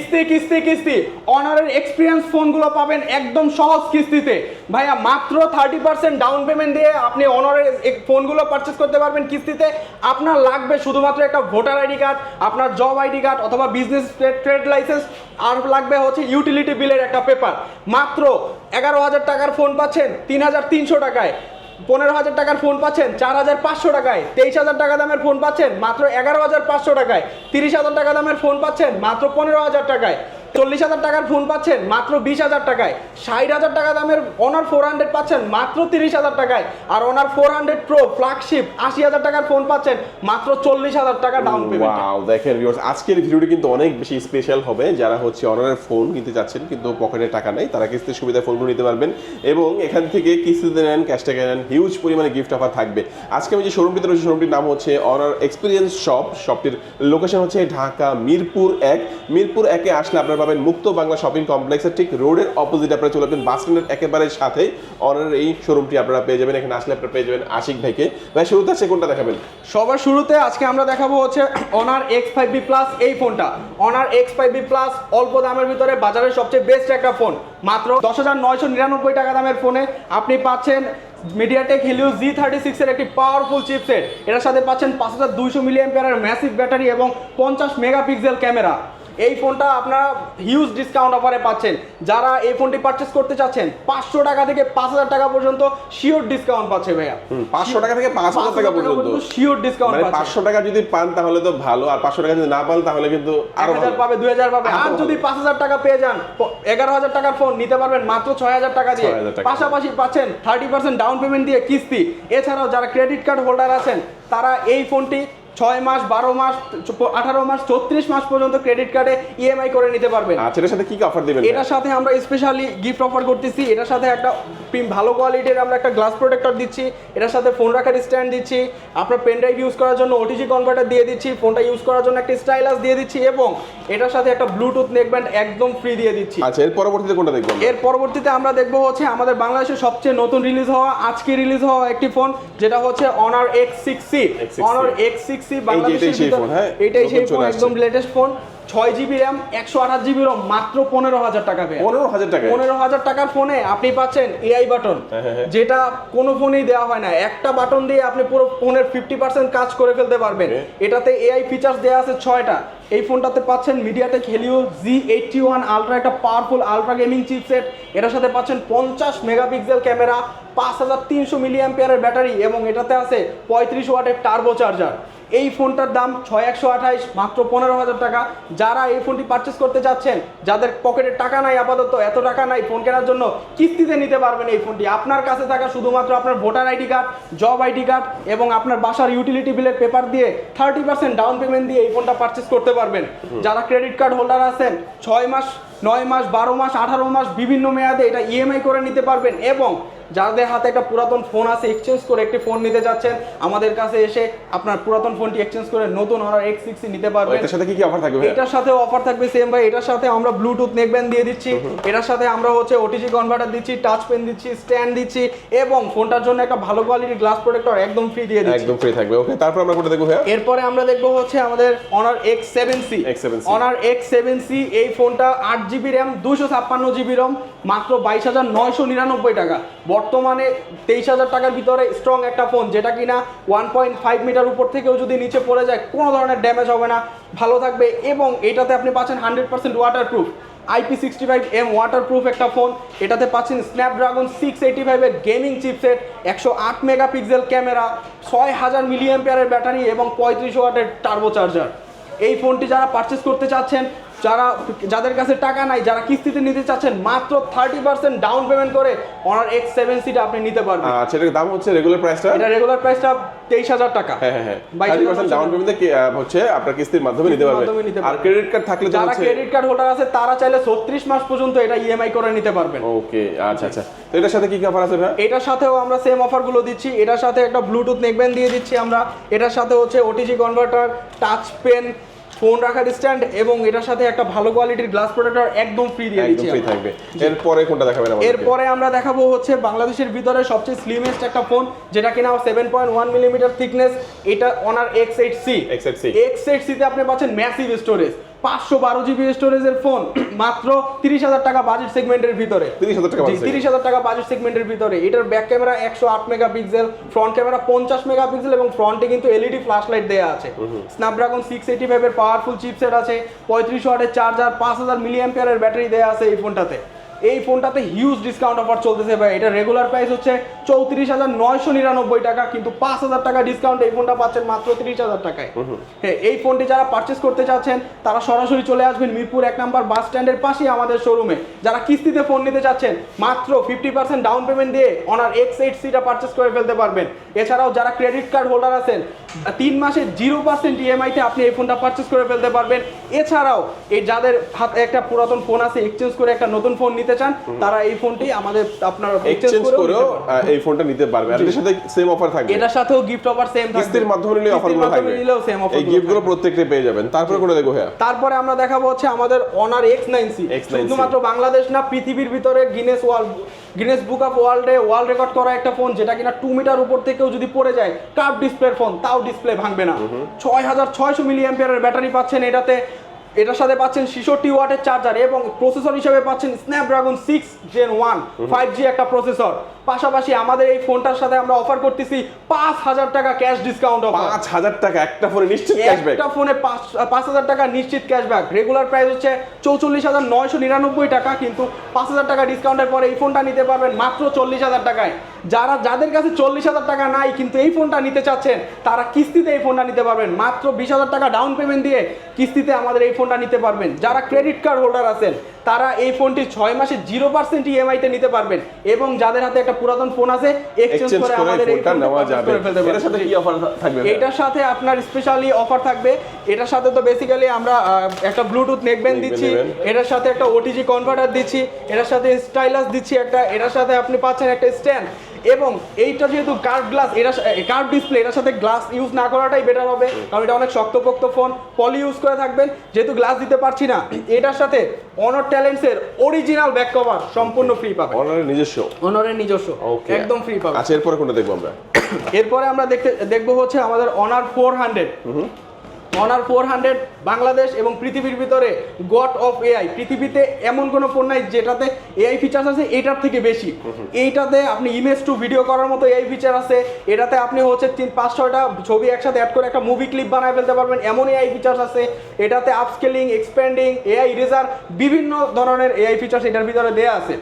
কিস্তি কিস্তি কিস্তি। অনারের এক্সপিরিয়েন্স ফোনগুলো পাবেন একদম সহজ কিস্তিতে। ভাইয়া, মাত্র থার্টি পার্সেন্ট ডাউন পেমেন্ট দিয়ে আপনি অনারের ফোনগুলো পারচেস করতে পারবেন কিস্তিতে। আপনার লাগবে শুধুমাত্র একটা ভোটার আইডি কার্ড আপনার জব আইডি কার্ড অথবা বিজনেস ট্রেড লাইসেন্স আর লাগবে হচ্ছে ইউটিলিটি বিলের একটা পেপার মাত্র এগারো হাজার টাকার ফোন পাচ্ছেন তিন হাজার তিনশো টাকায়। পনেরো হাজার টাকার ফোন পাচ্ছেন, চার হাজার পাঁচশো টাকায়। তেইশ হাজার টাকা দামের ফোন পাচ্ছেন, মাত্র এগারো হাজার পাঁচশো টাকায়। তিরিশ হাজার টাকা দামের ফোন পাচ্ছেন, মাত্র পনেরো হাজার টাকায়। চল্লিশ হাজার টাকার ফোন পাচ্ছেন মাত্র বিশ হাজার টাকায়। ষাট হাজার টাকা দামের অনার ফোর হান্ড্রেড পাচ্ছেন মাত্র তিরিশ হাজার টাকায়। আর Honor four hundred pro flagship আশি হাজার টাকার ফোন পাচ্ছেন মাত্র চল্লিশ হাজার টাকা ডাউন পেমেন্ট দেখেন আজকের ভিডিওটি কিন্তু অনেক বেশি স্পেশাল হবে। যারা হচ্ছে অনারের ফোন কিনতে যাচ্ছেন কিন্তু পকেটে টাকা নেই, তারা কিস্তির সুবিধা ফোনগুলো নিতে পারবেন। এবং এখান থেকে কিস্তিতে নেন ক্যাশ টাকা নেন হিউজ পরিমাণে গিফট অফার থাকবে। আজকে আমি যে শোরুমটিতে রয়েছে শোরুমটির নাম হচ্ছে অনার এক্সপিরিয়েন্স শপ শপটির লোকেশন হচ্ছে ঢাকা মিরপুর এক। মিরপুর একে আসলে আপনারা পাবেন মুক্ত বাংলা শপিং কমপ্লেক্সের ঠিক রোডের অপোজিট আপনারা চলে যাবেন বাস স্ট্যান্ডের একেবারে সাথে অনারের এই শোরুমটি আপনারা পেয়ে যাবেন, এখানে আসলে আপনারা পেয়ে যাবেন আশিক ভাইকে। ভাই, শুরুতে আছে কোনটা দেখাবেন? সবার শুরুতে আজকে আমরা দেখাবো হচ্ছে Honor X five B plus এই ফোনটা। Honor X five B plus অল্প দামের ভিতরে বাজারের সবচেয়ে বেস্ট একটা ফোন। মাত্র দশ হাজার নয়শো নিরানব্বই টাকা দামের ফোনে আপনি পাচ্ছেন মিডিয়াটেক হিলিও জি থার্টি সিক্সের একটি পাওয়ারফুল চিপসেট এটার সাথে পাচ্ছেন পাঁচ হাজার দুইশো প্যারের ম্যাসিভ ব্যাটারি এবং পঞ্চাশ মেগাপিক্সেল ক্যামেরা এই ফোনটা আপনারা হিউজ ডিসকাউন্ট অফারে পাচ্ছেন। যারা এই ফোনটি পারচেস করতে চাচ্ছেন পাঁচশো টাকা থেকে পাঁচ হাজার টাকা পর্যন্ত শিওর ডিসকাউন্ট পাচ্ছে ভাইয়া। পাঁচশো টাকা থেকে পাঁচ হাজার টাকা পর্যন্ত। শিওর ডিসকাউন্ট মানে পাঁচশো টাকা যদি পান তাহলে তো ভালো আর পাঁচশো টাকা যদি না পান তাহলে কিন্তু আরও হাজার পাবে দুই হাজার পাবে। আর যদি পাঁচ হাজার টাকা পেয়ে যান এগারো হাজার টাকার ফোন নিতে পারবেন মাত্র ছয় হাজার টাকা দিয়ে। পাশাপাশি পাচ্ছেন থার্টি পার্সেন্ট ডাউন পেমেন্ট দিয়ে কিস্তি। এছাড়াও যারা ক্রেডিট কার্ড হোল্ডার আছেন তারা এই ফোনটি ছয় মাস বারো মাস আঠারো মাস চৌত্রিশ মাস পর্যন্ত ক্রেডিট কার্ডে ইএমআই করে নিতে পারবেন। আচ্ছা এটার সাথে কি কি অফার দিবেন? এটার সাথে আমরা স্পেশালি গিফট অফার করতেছি। এটার সাথে একটা ভালো কোয়ালিটির আমরা একটা গ্লাস প্রোটেক্টর দিচ্ছি। এটার সাথে ফোন রাখার স্ট্যান্ড দিচ্ছি। আপনার পেন ড্রাইভ ইউজ করার জন্য ওটিজি কনভার্টার দিয়ে দিচ্ছি। ফোনটা ইউজ করার জন্য একটা স্টাইলাস দিয়ে দিচ্ছি এবং এটার সাথে একটা ব্লুটুথ নেকব্যান্ড একদম ফ্রি দিয়ে দিচ্ছি। আচ্ছা এর পরবর্তীতে কোনটা দেখব এর পরবর্তীতে আমরা দেখব হচ্ছে আমাদের বাংলাদেশের সবচেয়ে নতুন রিলিজ হওয়া আজকে রিলিজ হওয়া একটি ফোন যেটা হচ্ছে Honor X six C Honor X six C বাংলাদেশের ফোন, হ্যাঁ? এটাই সেই ফোন একদম লেটেস্ট ফোন ছয় জিবি র্যাম একশো আঠাশ জিবি রম মাত্র পনেরো হাজার টাকা পনেরো হাজার টাকা পনেরো হাজার টাকার ফোনে আপনি পাচ্ছেন এআই বাটন হ্যাঁ, হ্যাঁ। যেটা কোনো ফোনেই দেওয়া হয় না। একটা বাটন দিয়ে আপনি পুরো ফোনের ফিফটি পার্সেন্ট কাজ করে ফেলতে পারবেন। এটাতে এআই ফিচার্স দেওয়া আছে ছয়টা। এই ফোনটাতে পাচ্ছেন MediaTek Helio G eighty one ultra একটা পাওয়ারফুল আলট্রা গেমিং চিপসেট এটার সাথে পাচ্ছেন পঞ্চাশ মেগাপিক্সেল ক্যামেরা পাঁচ হাজার তিনশো মিলিয়াম ব্যাটারি এবং এটাতে আছে পঁয়ত্রিশ ওয়াটের টার্বো চার্জার এই ফোনটার দাম ছয় একশো আঠাইশ মাত্র পনেরো হাজার টাকা। যারা এই ফোনটি পারচেস করতে চাচ্ছেন যাদের পকেটে টাকা নাই আপাতত এত টাকা নাই ফোন কেনার জন্য কিস্তিতে নিতে পারবেন এই ফোনটি। আপনার কাছে থাকা শুধুমাত্র আপনার voter ID card job ID card এবং আপনার বাসার ইউটিলিটি বিলের পেপার দিয়ে থার্টি পার্সেন্ট ডাউন পেমেন্ট দিয়ে এই ফোনটা পারচেস করতে পারবেন। যারা ক্রেডিট কার্ড হোল্ডার আছেন ছয় মাস নয় মাস বারো মাস আঠারো মাস বিভিন্ন মেয়াদে এটা ইএমআই করে নিতে পারবেন এবং যাদের হাতে একটা পুরাতন ফোন আছে এক্সচেঞ্জ করে একটি ফোন নিতে যাচ্ছেন আমাদের কাছে এসে আপনার পুরাতন ফোনটি এক্সচেঞ্জ করে নতুন অনার এক্স সিক্সটি নিতে পারবেন। এটার সাথে কি কি অফার থাকবে এটার সাথে অফার থাকবে সেম ভাই এটার সাথে আমরা ব্লুটুথ নেকব্যান্ড দিয়ে দিচ্ছি এটার সাথে আমরা হচ্ছে ওটিজি কনভার্টার দিচ্ছি টাচ পেন দিচ্ছি স্ট্যান্ড দিচ্ছি এবং ফোনটার জন্য একটা ভালো কোয়ালিটির গ্লাস প্রোটেক্টর একদম ফ্রি দিয়ে দিচ্ছি। একদম ফ্রি থাকবে। ওকে তারপর আমরা কোনটা দেখব ভাইয়া? এরপরে আমরা দেখব হচ্ছে আমাদের Honor X seven C X7C Honor X seven C এই ফোনটা আট জিবি র্যাম দুশো ছাপ্পান্ন জিবি রম মাত্র বাইশ হাজার নয়শো নিরানব্বই টাকা। বর্তমানে তেইশ হাজার টাকার ভিতরে স্ট্রং একটা ফোন যেটা কিনা ওয়ান পয়েন্ট ফাইভ মিটার উপর থেকেও যদি নিচে পড়ে যায়, কোনো ধরনের ড্যামেজ হবে না। ভালো থাকবে এবং এটাতে আপনি পাচ্ছেন hundred percent waterproof IP sixty five M waterproof একটা ফোন এটাতে পাচ্ছেন স্ন্যাপড্রাগন সিক্স এইটি ফাইভের গেমিং চিপসেট একশো আট মেগাপিক্সেল ক্যামেরা ছয় হাজার মিলিয়ন পেয়ারের ব্যাটারি এবং পঁয়ত্রিশ ওয়াটের টার্বো চার্জার এই ফোনটি যারা পারচেস করতে চাচ্ছেন যারা যাদের কাছে টাকা নাই যারা কিস্তিতে নিতে চাচ্ছেন মাত্র থার্টি পার্সেন্ট ডাউন পেমেন্ট করে অনার এক্স সেভেন সিটা আপনি নিতে পারবেন। আচ্ছা এটার দাম হচ্ছে রেগুলার প্রাইসটা এটা রেগুলার প্রাইসটা তেইশ হাজার টাকা। হ্যাঁ হ্যাঁ থার্টি পার্সেন্ট ডাউন পেমেন্টে হচ্ছে আপনার কিস্তির মাধ্যমে নিতে কিস্তির পারবে মাধ্যমে নিতে আর ক্রেডিট কার্ড থাকলে যারা ক্রেডিট কার্ড হোল্ডার আছে তারা চাইলে ছত্রিশ মাস পর্যন্ত এটা ইএমআই করে নিতে পারবেন। ওকে আচ্ছা আচ্ছা। তো এটার সাথে কি কি অফার আছে ভাইয়া? এটার সাথেও আমরা সেম অফারগুলো দিচ্ছি। এটার সাথে একটা ব্লুটুথ নেকব্যান্ড দিয়ে দিচ্ছি আমরা। এটার সাথে হচ্ছে OTG converter touch pen phone রাখার স্ট্যান্ড এবং এটার সাথে একটা ভালো কোয়ালিটির গ্লাস প্রোটেক্টর একদম ফ্রি দিয়ে একদম দিচ্ছি ফ্রি থাকবে। এরপরে কোনটা দেখাবেন আমাদের এরপরে আমরা দেখাবো হচ্ছে বাংলাদেশের ভিতরে সবচেয়ে স্লিমেস্ট একটা ফোন যেটা কিনা seven point one millimeter thickness এটা Honor X eight C X8C তে আপনি পাচ্ছেন ম্যাসিভ স্টোরেজ পাঁচশো বারো জিবি স্টোরেজের ফোন মাত্র তিরিশ হাজার টাকা বাজেট সেগমেন্টের ভিতরে। তিরিশ হাজার টাকা বাজেট তিরিশ হাজার টাকা বাজেট সেগমেন্টের ভিতরে। এটার ব্যাক ক্যামেরা একশো আট মেগা পিক্সেল ফ্রন্ট ক্যামেরা পঞ্চাশ মেগা পিক্সেল এবং ফ্রন্টে কিন্তু এলইডি ফ্ল্যাশ লাইট দেওয়া আছে। স্ন্যাপড্রাগন সিক্স এইটি ফাইভের পাওয়ারফুল চিপসেট আছে পঁয়ত্রিশ ওয়াটের চার্জার পাঁচ হাজার মিলিয়াম্পিয়ারের ব্যাটারি দেওয়া আছে এই ফোনটাতে এই ফোনটাতে হিউজ ডিসকাউন্ট অফার চলতেছে ভাই। এটা রেগুলার প্রাইস হচ্ছে চৌত্রিশ হাজার নয়শো নিরানব্বই টাকা কিন্তু পাঁচ হাজার টাকা ডিসকাউন্ট এই ফোনটা পাচ্ছেন মাত্র তিরিশ হাজার টাকায়। হ্যাঁ এই ফোনটি যারা পারচেস করতে চাচ্ছেন তারা সরাসরি চলে আসবেন মিরপুর এক নাম্বার বাস স্ট্যান্ডের পাশেই আমাদের শোরুমে যারা কিস্তিতে ফোন নিতে চাচ্ছেন মাত্র ফিফটি পার্সেন্ট ডাউন পেমেন্ট দিয়ে অনার এক্স এইট সিটা পারচেস করে ফেলতে পারবেন। এছাড়াও যারা ক্রেডিট কার্ড হোল্ডার আছেন তিন মাসে জিরো পার্সেন্ট ইএমআইতে আপনি এই ফোনটা পারচেস করে ফেলতে পারবেন। এছাড়াও এই যাদের হাতে একটা পুরাতন ফোন আছে এক্সচেঞ্জ করে একটা নতুন ফোন নিতে চান তারা এই ফোনটি আমাদের আপনার এক্সচেঞ্জ করেও এই ফোনটা নিতে পারবে। আর এর সাথে সেম অফার থাকবে। এটার সাথেও গিফট অফার সেম থাকবে। কিস্তির মাধ্যমে নিলে অফারগুলো থাকবে। নিলেও সেম অফার এই গিফটগুলো প্রত্যেকটা পেয়ে যাবেন। তারপরে করে দেখো হ্যাঁ তারপরে আমরা দেখাবো হচ্ছে আমাদের Honor x nine C X9C শুধুমাত্র বাংলাদেশ না পৃথিবীর ভিতরে Guinness world Guinness book of ওয়ার্ল্ডে ওয়ার্ল্ড রেকর্ড করা একটা ফোন যেটা কিনা টু মিটার উপর থেকেও যদি পড়ে যায় কার্ভ ডিসপ্লের ফোন তাও ডিসপ্লে ভাঙবে না। ছয় হাজার ছয়শো মিলি অ্যাম্পিয়ারের ব্যাটারি পাচ্ছেন এটাতে। এটার সাথে পাচ্ছেন ছিষট্টি ওয়াটের চার্জার এবং প্রসেসর হিসেবে পাচ্ছেন Snapdragon six Gen one five G একটা প্রসেসর পাশাপাশি আমাদের এই ফোনটার সাথে আমরা অফার করতেছি পাঁচ হাজার টাকা ক্যাশ ডিসকাউন্ট অফার পাঁচ হাজার টাকা একটা ফোনে নিশ্চিত ক্যাশব্যাক একটা ফোনে পাঁচ পাঁচ হাজার টাকা নিশ্চিত ক্যাশব্যাক রেগুলার প্রাইস হচ্ছে চৌচল্লিশ হাজার নয়শো নিরানব্বই টাকা কিন্তু পাঁচ হাজার টাকা ডিসকাউন্টের পরে এই ফোনটা নিতে পারবেন মাত্র চল্লিশ হাজার টাকায়। যারা যাদের কাছে চল্লিশ হাজার টাকা নাই কিন্তু এই ফোনটা নিতে চাচ্ছেন তারা কিস্তিতে এই ফোনটা নিতে পারবেন। মাত্র বিশ হাজার টাকা ডাউন পেমেন্ট দিয়ে কিস্তিতে আমাদের এই ফোনটা নিতে পারবেন। যারা ক্রেডিট কার্ড হোল্ডার আছেন তারা এই ফোনটি ছয় মাসে জিরো পার্সেন্ট ইএমআইতে নিতে পারবেন এবং যাদের হাতে একটা পুরাতন ফোন আছে এক্সচেঞ্জ করে আমাদের এই ফোনটা ফোনটা নেওয়া যাবে। এটার সাথে কি অফার থাকবে? এটার সাথে আপনার স্পেশালি অফার থাকবে। এটার সাথে তো বেসিক্যালি আমরা একটা ব্লুটুথ নেকব্যান্ড দিচ্ছি এটার সাথে একটা ওটিজি কনভার্টার দিচ্ছি এটার সাথে স্টাইলাস দিচ্ছি একটা এটার সাথে আপনি পাচ্ছেন একটা স্ট্যান্ড এবং এইটা যেহেতু কার্ভ গ্লাস এটা কার্ভ ডিসপ্লে এটার সাথে গ্লাস ইউজ না করাটাই বেটার হবে। কারণ এটা অনেক শক্তপোক্ত ফোন পলি ইউজ করে থাকবেন যেহেতু গ্লাস দিতে পারছি না। এটার সাথে অনর ট্যালেন্টসের অরিজিনাল ব্যাক কভার সম্পূর্ণ ফ্রি পাবেন। অনরের নিজস্ব। অনরের নিজস্ব। ওকে একদম ফ্রি পাবেন। আচ্ছা এরপরে কোনটা দেখব আমরা? এরপরে আমরা দেখতে দেখব হচ্ছে আমাদের Honor four hundred Honor four hundred Bangladesh এবং পৃথিবীর ভিতরে গড অফ এআই পৃথিবীতে এমন কোনো ফোন নাই যেটাতে এআই ফিচার্স আছে এটার থেকে বেশি। এইটাতে আপনি ইমেজ টু ভিডিও করার মতো এআই ফিচার আছে এটাতে আপনি হচ্ছে তিন পাঁচ ছয়টা ছবি একসাথে অ্যাড করে একটা মুভি ক্লিপ বানায় ফেলতে পারবেন এমন এআই ফিচার্স আছে এটাতে আপস্কেলিং এক্সপ্যান্ডিং এআই ইরেজার বিভিন্ন ধরনের এআই ফিচার্স এটার ভিতরে দেয়া আছে।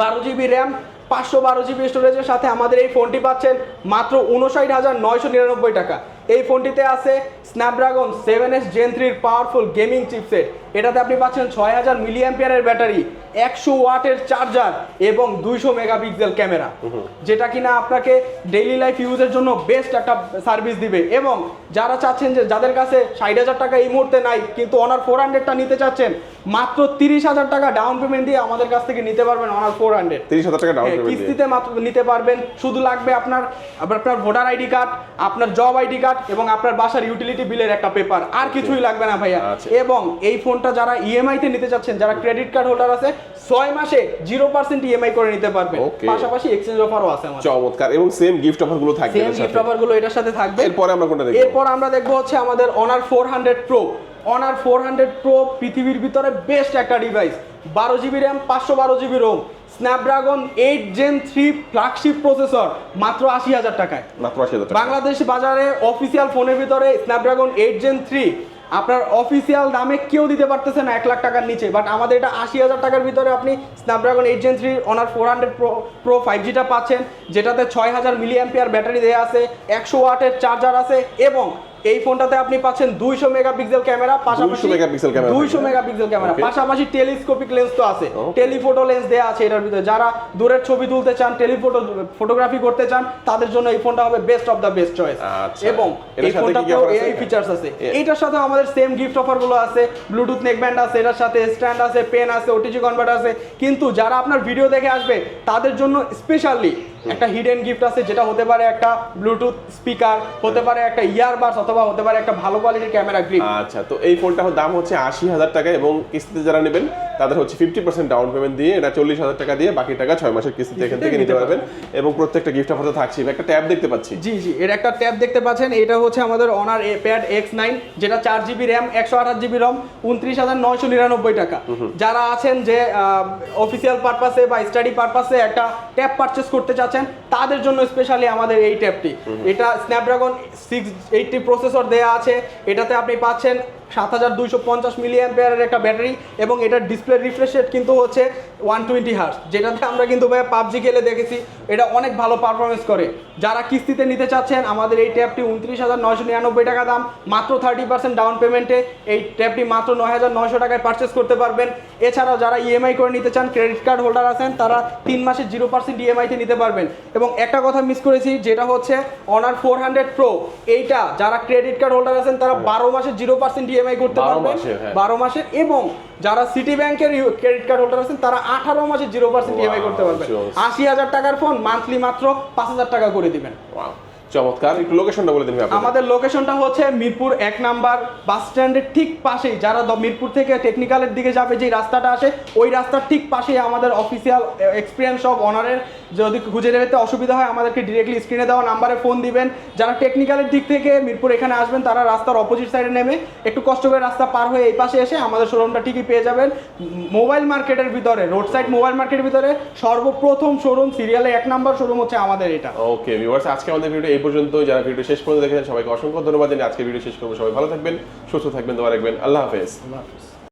বারো জিবি র্যাম পাঁচশো বারো জিবি স্টোরেজের সাথে আমাদের এই ফোনটি পাচ্ছেন মাত্র উনষাট হাজার নয়শো নিরানব্বই টাকা। এই ফোনটিতে আছে স্ন্যাপড্রাগন সেভেন এস জেন থ্রির পাওয়ারফুল গেমিং চিপসেট এটাতে আপনি পাচ্ছেন ছয় হাজার মিলিয়াম্পিয়ারের ব্যাটারি। একশো ওয়াটের চার্জার এবং দুইশো মেগাপিক্সেল ক্যামেরা যেটা কিনা আপনাকে ডেইলি লাইফ ইউজের জন্য বেস্ট একটা সার্ভিস দিবে। এবং যারা চাচ্ছেন যে যাদের কাছে ষাট হাজার টাকা এই মুহূর্তে নাই কিন্তু অনার ফোর হান্ড্রেডটা নিতে চাচ্ছেন মাত্র তিরিশ হাজার টাকা ডাউন পেমেন্ট দিয়ে আমাদের কাছ থেকে নিতে পারবেন অনার ফোর হান্ড্রেড তিরিশ হাজার টাকা ডাউন হ্যাঁ, কিস্তিতে মাত্র নিতে পারবেন। শুধু লাগবে আপনার আপনার ভোটার আইডি কার্ড আপনার জব আইডি কার্ড এবং আপনার বাসার ইউটিলিটি বিলের একটা পেপার আর কিছুই লাগবে না ভাইয়া। আচ্ছা। এবং এই ফোনটা যারা ইএমআই তে নিতে চাচ্ছেন যারা ক্রেডিট কার্ড হোল্ডার আছে ছয় মাসে জিরো পার্সেন্ট ইএমআই করে নিতে পারবেন। Okay. পাশাপাশি এক্সচেঞ্জ অফারও আছে আমাদের। চমৎকার। এবং সেম গিফট অফারগুলো থাকবে সেম গিফট অফারগুলো এটার সাথে থাকবে। এরপরে আমরা কোনটা দেখব? এরপর আমরা দেখব হচ্ছে আমাদের Honor four hundred pro Honor four hundred pro পৃথিবীর ভিতরে বেস্ট একটা ডিভাইস বারো জিবি র্যাম পাঁচশো বারো GB ROM Snapdragon eight Gen three flagship processor মাত্র আশি হাজার টাকায়। মাত্র আশি হাজার বাংলাদেশ বাজারে অফিসিয়াল ফোনের ভিতরে স্ন্যাপড্রাগন এইট জেন থ্রি আপনার অফিসিয়াল দামে কেউ দিতে পারতেছে না এক লাখ টাকার নিচে বাট আমাদের এটা আশি হাজার টাকার ভিতরে আপনি Snapdragon eight Gen three Honor four hundred pro pro five জিটা পাচ্ছেন, যেটাতে ছয় হাজার মিলি অ্যাম্পিয়ার ব্যাটারি দেওয়া আছে, একশো ওয়াটের চার্জার আছে, এবং এই ফোনটাতে আপনি পাচ্ছেন দুইশো মেগাপিক্সেল ক্যামেরা পাশাপাশি 200 megapixel camera দুইশো থাকবে। মেগাপিক্সেল ক্যামেরা পাশাপাশি টেলিস্কোপিক লেন্স তো আছে. টেলিফোটো লেন্স দেওয়া আছে এটার ভিতরে যারা দূরের ছবি তুলতে চান টেলিফোটো ফটোগ্রাফি করতে চান তাদের জন্য এই ফোনটা হবে best of the best choice. এবং এটার এই ফোনটাতেও আছে? এআই ফিচার্স আছে এ- এইটার সাথে আমাদের সেম গিফট অফারগুলো আছে ব্লুটুথ নেকব্যান্ড আছে এটার সাথে স্ট্যান্ড আছে পেন আছে ওটিজি কনভার্টার আছে কিন্তু যারা আপনার ভিডিও দেখে আসবে তাদের জন্য স্পেশালি একটা হিডেন গিফট আছে যেটা হতে পারে একটা ব্লুটুথ স্পিকার হতে পারে একটা ইয়ারবাডস অথবা হতে পারে একটা ভালো কোয়ালিটির ক্যামেরা গ্রিপ আচ্ছা তো এই ফোনটার দাম হচ্ছে আশি হাজার টাকা এবং কিস্তিতে যারা নেবেন তাদের হচ্ছে ফিফটি পার্সেন্ট ডাউন পেমেন্ট দিয়ে এটা চল্লিশ হাজার টাকা দিয়ে বাকি টাকা ছয় মাসের কিস্তিতে এখান থেকে নিতে পারবেন এবং প্রত্যেকটা গিফট অফার থাকছে। একটা ট্যাব দেখতে পাচ্ছি। জি জি এর একটা ট্যাব দেখতে পাচ্ছেন এটা হচ্ছে আমাদের অনার প্যাড এক্স নাইন যেটা চার জিবি র্যাম একশো আঠাশ জিবি রম উনত্রিশ হাজার নয়শো নিরানব্বই টাকা। যারা আছেন যে অফিসিয়াল পারপাসে বা স্টাডি পারপাসে একটা ট্যাব পারচেস করতে চাচ্ছেন তাদের জন্য স্পেশালি আমাদের এই ট্যাবটি। এটা স্ন্যাপড্রাগন সিক্স এইটটি প্রসেসর দেওয়া আছে এটাতে আপনি পাচ্ছেন সাত হাজার দুইশো পঞ্চাশ মিলি অ্যাম্পিয়ারের একটা ব্যাটারি এবং এটার ডিসপ্লে রিফ্রেশ রেট কিন্তু হচ্ছে ওয়ান টোয়েন্টি হার্স যেটাতে আমরা কিন্তু ভাই পাবজি খেলে দেখেছি, এটা অনেক ভালো পারফরমেন্স করে। যারা কিস্তিতে নিতে চাচ্ছেন, আমাদের এই ট্যাবটি উনত্রিশ হাজার নয়শো নিরানব্বই টাকা দাম, মাত্র থার্টি পার্সেন্ট ডাউন পেমেন্টে এই ট্যাবটি মাত্র নয় হাজার নয়শো টাকায় পারচেস করতে পারবেন। এছাড়াও যারা ইএমআই করে নিতে চান ক্রেডিট কার্ড হোল্ডার আছেন, তারা তিন মাসে জিরো পার্সেন্ট ইএমআইতে নিতে পারবেন। এবং একটা কথা মিস করেছি, যেটা হচ্ছে অনার ফোর হান্ড্রেড প্রো এইটা যারা ক্রেডিট কার্ড হোল্ডার আছেন, তারা বারো মাসে জিরো পার্সেন্ট ইএমআই করতে পারবেন হ্যাঁ। বারো মাসের এবং যারা সিটি ব্যাংকের ক্রেডিট কার্ড হোল্ডার আছেন তারা আঠারো মাসের জিরো পার্সেন্ট ইএমআই করতে পারবেন। আশি হাজার টাকার ফোন মান্থলি মাত্র পাঁচ হাজার টাকা করে দিবেন। চমৎকার। একটু লোকেশনটা বলে দিন আমাদের লোকেশনটা হচ্ছে মিরপুর এক নাম্বার বাস স্ট্যান্ডের ঠিক পাশেই। যারা মিরপুর থেকে টেকনিক্যালের দিকে যাবে যে রাস্তাটা আসে ওই রাস্তার ঠিক পাশেই আমাদের অফিসিয়াল এক্সপিরিয়েন্স অফ অনারের যদি খুঁজে যেতে অসুবিধা হয় আমাদেরকে ডিরেক্টলি স্ক্রিনে দেওয়া নাম্বারে ফোন দিবেন। যারা টেকনিক্যালের দিক থেকে মিরপুর এখানে আসবেন তারা রাস্তার অপোজিট সাইডে নেমে একটু কষ্ট করে রাস্তা পার হয়ে এই পাশে এসে আমাদের শোরুমটা ঠিকই পেয়ে যাবেন। মোবাইল মার্কেটের ভিতরে রোড সাইড মোবাইল মার্কেটের ভিতরে সর্বপ্রথম শোরুম সিরিয়ালে এক নাম্বার শোরুম হচ্ছে আমাদের এটা। ওকে ভিউয়ার্স আজকে আমাদের ভিডিও এই পর্যন্ত যারা ভিডিও শেষ পর্যন্ত দেখেছেন সবাইকে অসংখ্য ধন্যবাদ। জানিয়ে আজকে ভিডিও শেষ করব। সবাই ভালো থাকবেন সুস্থ থাকবেন দোয়া রাখবেন। আল্লাহ হাফেজ। আল্লাহ হাফিজ।